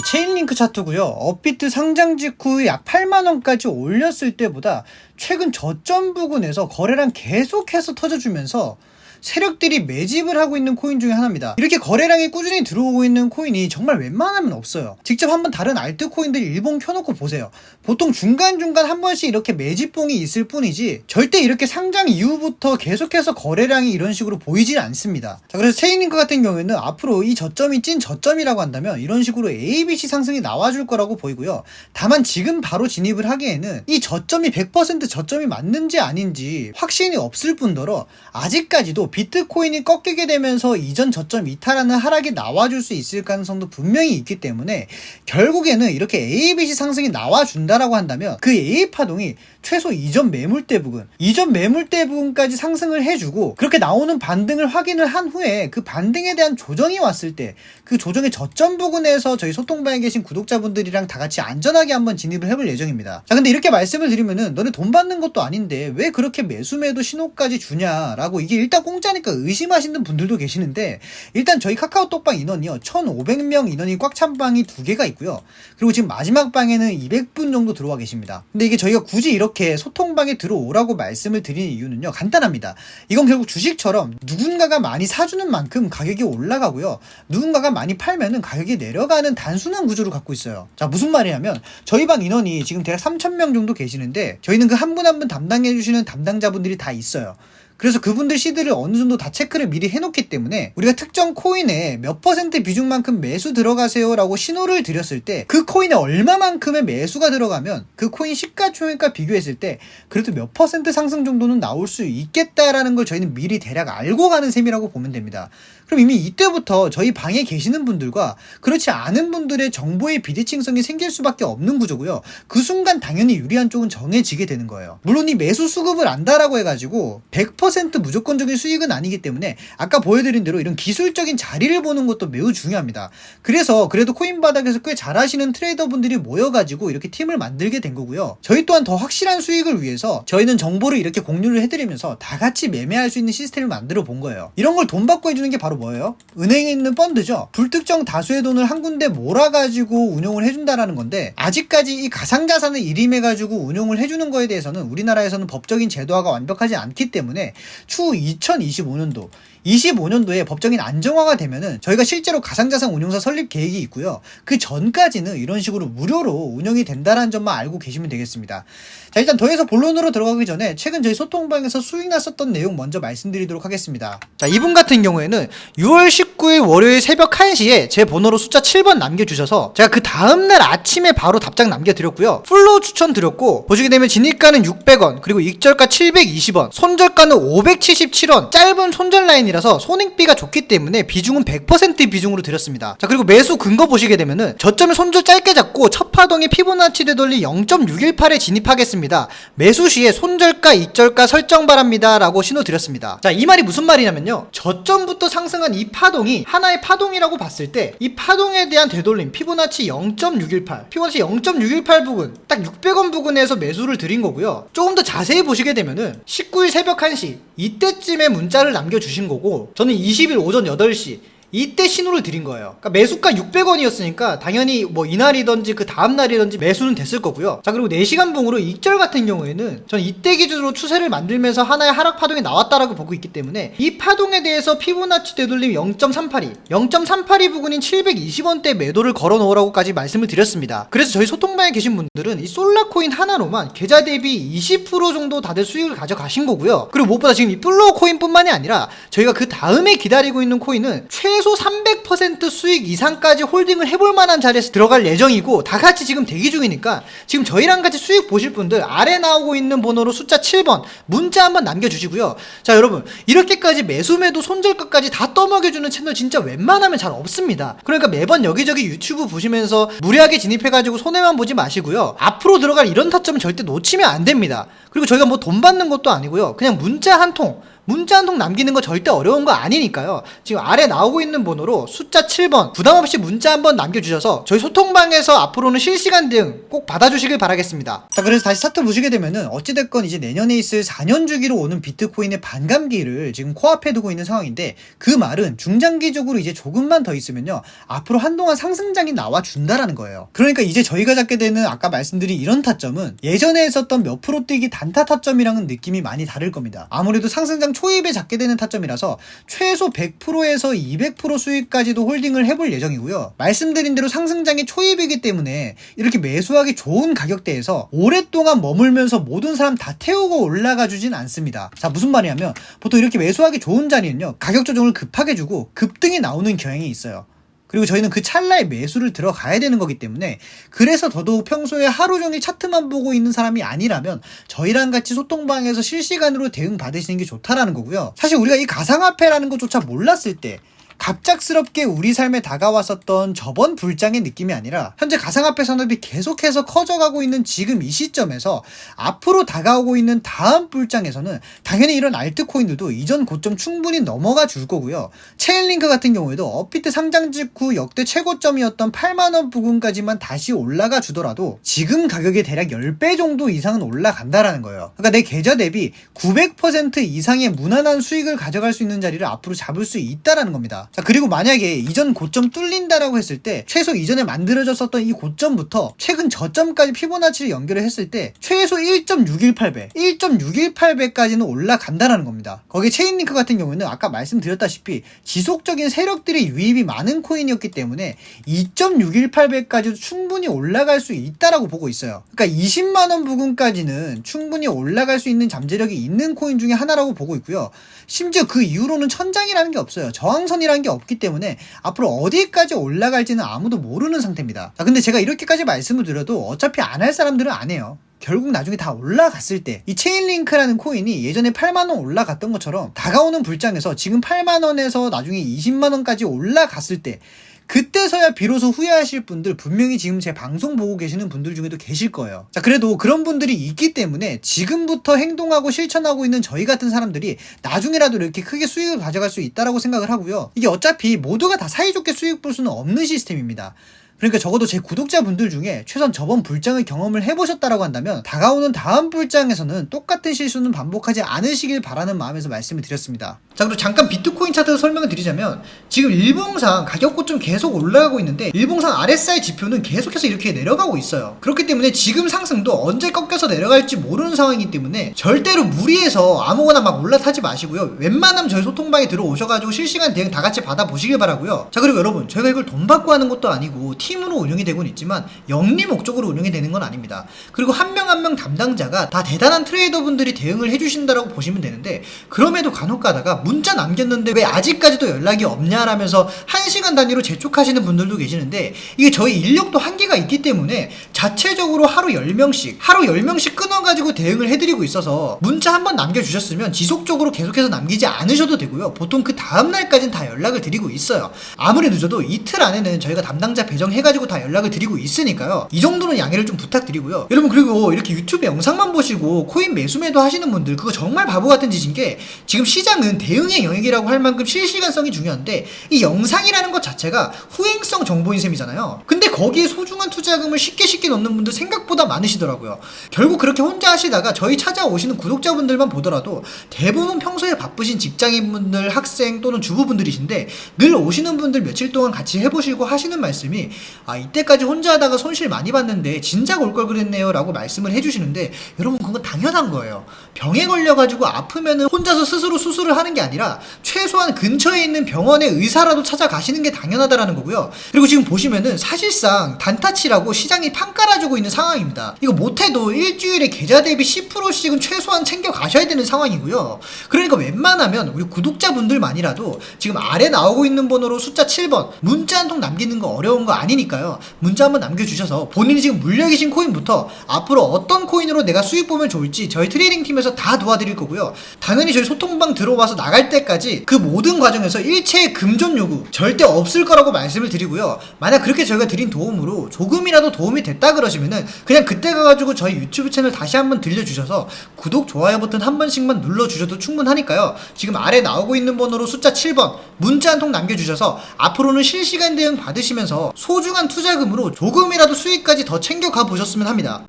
자, 체인링크 차트고요. 업비트 상장 직후 약 8만 원까지 올렸을 때보다 최근 저점 부근에서 거래량 계속해서 터져주면서 세력들이 매집을 하고 있는 코인 중에 하나입니다. 이렇게 거래량이 꾸준히 들어오고 있는 코인이 정말 웬만하면 없어요. 직접 한번 다른 알트 코인들 일봉 켜놓고 보세요. 보통 중간중간 한 번씩 이렇게 매집봉이 있을 뿐이지 절대 이렇게 상장 이후부터 계속해서 거래량이 이런 식으로 보이질 않습니다. 자, 그래서 체인링크 같은 경우에는 앞으로 이 저점이 찐 저점이라고 한다면 이런 식으로 ABC 상승이 나와줄 거라고 보이고요. 다만 지금 바로 진입을 하기에는 이 저점이 100% 저점이 맞는지 아닌지 확신이 없을 뿐더러 아직까지도 비트코인이 꺾이게 되면서 이전 저점 이탈하는 하락이 나와줄 수 있을 가능성도 분명히 있기 때문에 결국에는 이렇게 ABC 상승이 나와준다라고 한다면 그 A 파동이 최소 이전 매물대 부근, 이전 매물대 부근까지 상승을 해주고 그렇게 나오는 반등을 확인을 한 후에 그 반등에 대한 조정이 왔을 때 그 조정의 저점 부근에서 저희 소통방에 계신 구독자분들이랑 다 같이 안전하게 한번 진입을 해볼 예정입니다. 자, 근데 이렇게 말씀을 드리면은 너네 돈 받는 것도 아닌데 왜 그렇게 매수매도 신호까지 주냐라고 이게 일단 공짜니까 의심하시는 분들도 계시는데 일단 저희 카카오톡방 인원이요 1,500명 인원이 꽉 찬 방이 두 개가 있고요. 그리고 지금 마지막 방에는 200분 정도 들어와 계십니다. 근데 이게 저희가 굳이 이렇게 소통방에 들어오라고 말씀을 드리는 이유는요 간단합니다. 이건 결국 주식처럼 누군가가 많이 사주는 만큼 가격이 올라가고요. 누군가가 많이 팔면은 가격이 내려가는 단순한 구조를 갖고 있어요. 자, 무슨 말이냐면 저희 방 인원이 지금 대략 3,000명 정도 계시는데 저희는 그 한 분 한 분 담당해 주시는 담당자분들이 다 있어요. 그래서 그분들 시드를 어느 정도 다 체크를 미리 해놓기 때문에 우리가 특정 코인에 몇 퍼센트 비중만큼 매수 들어가세요라고 신호를 드렸을 때 그 코인에 얼마만큼의 매수가 들어가면 그 코인 시가총액과 비교했을 때 그래도 몇 퍼센트 상승 정도는 나올 수 있겠다라는 걸 저희는 미리 대략 알고 가는 셈이라고 보면 됩니다. 그럼 이미 이때부터 저희 방에 계시는 분들과 그렇지 않은 분들의 정보의 비대칭성이 생길 수밖에 없는 구조고요. 그 순간 당연히 유리한 쪽은 정해지게 되는 거예요. 물론 이 매수 수급을 안다라고 해가지고 100% 무조건적인 수익은 아니기 때문에 아까 보여드린 대로 이런 기술적인 자리를 보는 것도 매우 중요합니다. 그래서 그래도 코인 바닥에서 꽤 잘하시는 트레이더분들이 모여가지고 이렇게 팀을 만들게 된 거고요. 저희 또한 더 확실한 수익을 위해서 저희는 정보를 이렇게 공유를 해드리면서 다 같이 매매할 수 있는 시스템을 만들어 본 거예요. 이런 걸 돈 받고 해주는 게 바로 뭐예요? 은행에 있는 펀드죠. 불특정 다수의 돈을 한 군데 몰아가지고 운용을 해준다라는 건데 아직까지 이 가상자산을 일임해가지고 운용을 해주는 거에 대해서는 우리나라에서는 법적인 제도화가 완벽하지 않기 때문에 추후 2025년도 25년도에 법적인 안정화가 되면은 저희가 실제로 가상자산 운용사 설립 계획이 있고요. 그 전까지는 이런 식으로 무료로 운영이 된다는 점만 알고 계시면 되겠습니다. 자, 일단 더해서 본론으로 들어가기 전에 최근 저희 소통방에서 수익 났었던 내용 먼저 말씀드리도록 하겠습니다. 자, 이분 같은 경우에는 6월 19일 월요일 새벽 1시에 제 번호로 숫자 7번 남겨주셔서 제가 그 다음날 아침에 바로 답장 남겨드렸고요. 풀로 추천드렸고 보시게 되면 진입가는 600원 그리고 익절가 720원 손절가는 577원 짧은 손절 라인이라서 손익비가 좋기 때문에 비중은 100% 비중으로 드렸습니다. 자 그리고 매수 근거 보시게 되면은 저점을 손절 짧게 잡고 첫 파동에 피보나치 되돌리 0.618에 진입하겠습니다. 매수 시에 손절가 익절가 설정 바랍니다 라고 신호 드렸습니다. 자 이 말이 무슨 말이냐면요 저점부터 상승한 이 파동이 하나의 파동이라고 봤을 때 이 파동에 대한 되돌림 피보나치 0.618 피보나치 0.618 부근 딱 600원 부근에서 매수를 드린 거고요 조금 더 자세히 보시게 되면은 19일 새벽 1시 이때쯤에 문자를 남겨주신 거고 저는 20일 오전 8시 이때 신호를 드린 거예요. 그러니까 매수가 600원이었으니까 당연히 뭐 이날이든지 그 다음 날이든지 매수는 됐을 거고요. 자, 그리고 4시간 봉으로 익절 같은 경우에는 전 이때 기준으로 추세를 만들면서 하나의 하락 파동이 나왔다라고 보고 있기 때문에 이 파동에 대해서 피보나치 되돌림 0.382, 0.382 부근인 720원대 매도를 걸어 놓으라고까지 말씀을 드렸습니다. 그래서 저희 소통방에 계신 분들은 이 솔라코인 하나로만 계좌 대비 20% 정도 다들 수익을 가져가신 거고요. 그리고 무엇보다 지금 이 플로어 코인뿐만이 아니라 저희가 그 다음에 기다리고 있는 코인은 최 최소 300% 수익 이상까지 홀딩을 해볼 만한 자리에서 들어갈 예정이고 다 같이 지금 대기 중이니까 지금 저희랑 같이 수익 보실 분들 아래 나오고 있는 번호로 숫자 7번 문자 한번 남겨주시고요. 자 여러분 이렇게까지 매수매도 손절가까지 다 떠먹여주는 채널 진짜 웬만하면 잘 없습니다. 그러니까 매번 여기저기 유튜브 보시면서 무리하게 진입해가지고 손해만 보지 마시고요. 앞으로 들어갈 이런 타점은 절대 놓치면 안 됩니다. 그리고 저희가 뭐 돈 받는 것도 아니고요. 그냥 문자 한 통. 문자 한 통 남기는 거 절대 어려운 거 아니니까요. 지금 아래 나오고 있는 번호로 숫자 7번 부담 없이 문자 한번 남겨주셔서 저희 소통방에서 앞으로는 실시간 대응 꼭 받아주시길 바라겠습니다. 자 그래서 다시 차트 보시게 되면은 어찌됐건 이제 내년에 있을 4년 주기로 오는 비트코인의 반감기를 지금 코앞에 두고 있는 상황인데 그 말은 중장기적으로 이제 조금만 더 있으면요 앞으로 한동안 상승장이 나와 준다라는 거예요. 그러니까 이제 저희가 잡게 되는 아까 말씀드린 이런 타점은 예전에 했었던 몇 프로 뛰기 단타 타점이랑은 느낌이 많이 다를 겁니다. 아무래도 상승장 초입에 잡게 되는 타점이라서 최소 100%에서 200% 수익까지도 홀딩을 해볼 예정이고요. 말씀드린 대로 상승장이 초입이기 때문에 이렇게 매수하기 좋은 가격대에서 오랫동안 머물면서 모든 사람 다 태우고 올라가 주진 않습니다. 자, 무슨 말이냐면 보통 이렇게 매수하기 좋은 자리는요. 가격 조정을 급하게 주고 급등이 나오는 경향이 있어요. 그리고 저희는 그 찰나에 매수를 들어가야 되는 거기 때문에 그래서 더더욱 평소에 하루 종일 차트만 보고 있는 사람이 아니라면 저희랑 같이 소통방에서 실시간으로 대응 받으시는 게 좋다라는 거고요. 사실 우리가 이 가상화폐라는 것조차 몰랐을 때 갑작스럽게 우리 삶에 다가왔었던 저번 불장의 느낌이 아니라 현재 가상화폐 산업이 계속해서 커져가고 있는 지금 이 시점에서 앞으로 다가오고 있는 다음 불장에서는 당연히 이런 알트코인들도 이전 고점 충분히 넘어가 줄 거고요. 체인링크 같은 경우에도 업비트 상장 직후 역대 최고점이었던 8만원 부근까지만 다시 올라가 주더라도 지금 가격이 대략 10배 정도 이상은 올라간다라는 거예요. 그러니까 내 계좌 대비 900% 이상의 무난한 수익을 가져갈 수 있는 자리를 앞으로 잡을 수 있다라는 겁니다. 자, 그리고 만약에 이전 고점 뚫린다라고 했을 때 최소 이전에 만들어졌었던 이 고점부터 최근 저점까지 피보나치를 연결을 했을 때 최소 1.618배, 1.618배까지는 올라간다라는 겁니다. 거기에 체인링크 같은 경우에는 아까 말씀드렸다시피 지속적인 세력들의 유입이 많은 코인이었기 때문에 2.618배까지도 충분히 올라갈 수 있다라고 보고 있어요. 그러니까 20만 원 부근까지는 충분히 올라갈 수 있는 잠재력이 있는 코인 중에 하나라고 보고 있고요. 심지어 그 이후로는 천장이라는 게 없어요. 저항선이라는 게 없기 때문에 앞으로 어디까지 올라갈지는 아무도 모르는 상태입니다. 자, 근데 제가 이렇게까지 말씀을 드려도 어차피 안 할 사람들은 안 해요. 결국 나중에 다 올라갔을 때 이 체인링크라는 코인이 예전에 8만원 올라갔던 것처럼 다가오는 불장에서 지금 8만원에서 나중에 20만원까지 올라갔을 때 그때서야 비로소 후회하실 분들 분명히 지금 제 방송 보고 계시는 분들 중에도 계실 거예요. 자, 그래도 그런 분들이 있기 때문에 지금부터 행동하고 실천하고 있는 저희 같은 사람들이 나중에라도 이렇게 크게 수익을 가져갈 수 있다라고 생각을 하고요. 이게 어차피 모두가 다 사이좋게 수익 볼 수는 없는 시스템입니다. 그러니까 적어도 제 구독자분들 중에 최선 저번 불장을 경험을 해보셨다라고 한다면 다가오는 다음 불장에서는 똑같은 실수는 반복하지 않으시길 바라는 마음에서 말씀을 드렸습니다. 자 그리고 잠깐 비트코인 차트 설명을 드리자면 지금 일봉상 가격 고점 계속 올라가고 있는데 일봉상 RSI 지표는 계속해서 이렇게 내려가고 있어요. 그렇기 때문에 지금 상승도 언제 꺾여서 내려갈지 모르는 상황이기 때문에 절대로 무리해서 아무거나 막 올라타지 마시고요. 웬만하면 저희 소통방에 들어오셔가지고 실시간 대응 다 같이 받아보시길 바라고요. 자 그리고 여러분 저희가 이걸 돈 받고 하는 것도 아니고 팀으로 운영이 되고는 있지만 영리 목적으로 운영이 되는 건 아닙니다. 그리고 한명 한 명 담당자가 다 대단한 트레이더 분들이 대응을 해주신다라고 보시면 되는데 그럼에도 간혹 가다가 문자 남겼는데 왜 아직까지도 연락이 없냐라면서 한 시간 단위로 재촉하시는 분들도 계시는데 이게 저희 인력도 한계가 있기 때문에 자체적으로 하루 10명씩 하루 10명씩 끊어가지고 대응을 해드리고 있어서 문자 한 번 남겨주셨으면 지속적으로 계속해서 남기지 않으셔도 되고요. 보통 그 다음날까지는 다 연락을 드리고 있어요. 아무리 늦어도 이틀 안에는 저희가 담당자 배정해 가지고 다 연락을 드리고 있으니까요. 이 정도는 양해를 좀 부탁드리고요. 여러분 그리고 이렇게 유튜브 영상만 보시고 코인 매수매도 하시는 분들 그거 정말 바보 같은 짓인 게 지금 시장은 대응의 영역이라고 할 만큼 실시간성이 중요한데 이 영상이라는 것 자체가 후행성 정보인 셈이잖아요. 근데 거기에 소중한 투자금을 쉽게 쉽게 넣는 분들 생각보다 많으시더라고요. 결국 그렇게 혼자 하시다가 저희 찾아오시는 구독자분들만 보더라도 대부분 평소에 바쁘신 직장인분들, 학생 또는 주부분들이신데 늘 오시는 분들 며칠 동안 같이 해보시고 하시는 말씀이 아 이때까지 혼자 하다가 손실 많이 봤는데 진작 올 걸 그랬네요 라고 말씀을 해주시는데 여러분 그건 당연한 거예요. 병에 걸려가지고 아프면은 혼자서 스스로 수술을 하는 게 아니라 최소한 근처에 있는 병원의 의사라도 찾아가시는 게 당연하다라는 거고요. 그리고 지금 보시면은 사실상 단타치라고 시장이 판 깔아주고 있는 상황입니다. 이거 못해도 일주일에 계좌 대비 10%씩은 최소한 챙겨 가셔야 되는 상황이고요. 그러니까 웬만하면 우리 구독자분들만이라도 지금 아래 나오고 있는 번호로 숫자 7번 문자 한 통 남기는 거 어려운 거 아니 아니니까요. 문자 한번 남겨주셔서 본인이 지금 물려 계신 코인부터 앞으로 어떤 코인으로 내가 수익 보면 좋을지 저희 트레이딩 팀에서 다 도와드릴 거고요. 당연히 저희 소통방 들어와서 나갈 때까지 그 모든 과정에서 일체의 금전 요구 절대 없을 거라고 말씀을 드리고요. 만약 그렇게 저희가 드린 도움으로 조금이라도 도움이 됐다 그러시면은 그냥 그때 가가지고 저희 유튜브 채널 다시 한번 들려주셔서 구독, 좋아요 버튼 한 번씩만 눌러주셔도 충분하니까요. 지금 아래 나오고 있는 번호로 숫자 7번 문자 한 통 남겨주셔서 앞으로는 실시간 대응 받으시면서 소중한 투자금으로 조금이라도 수익까지 더 챙겨가 보셨으면 합니다.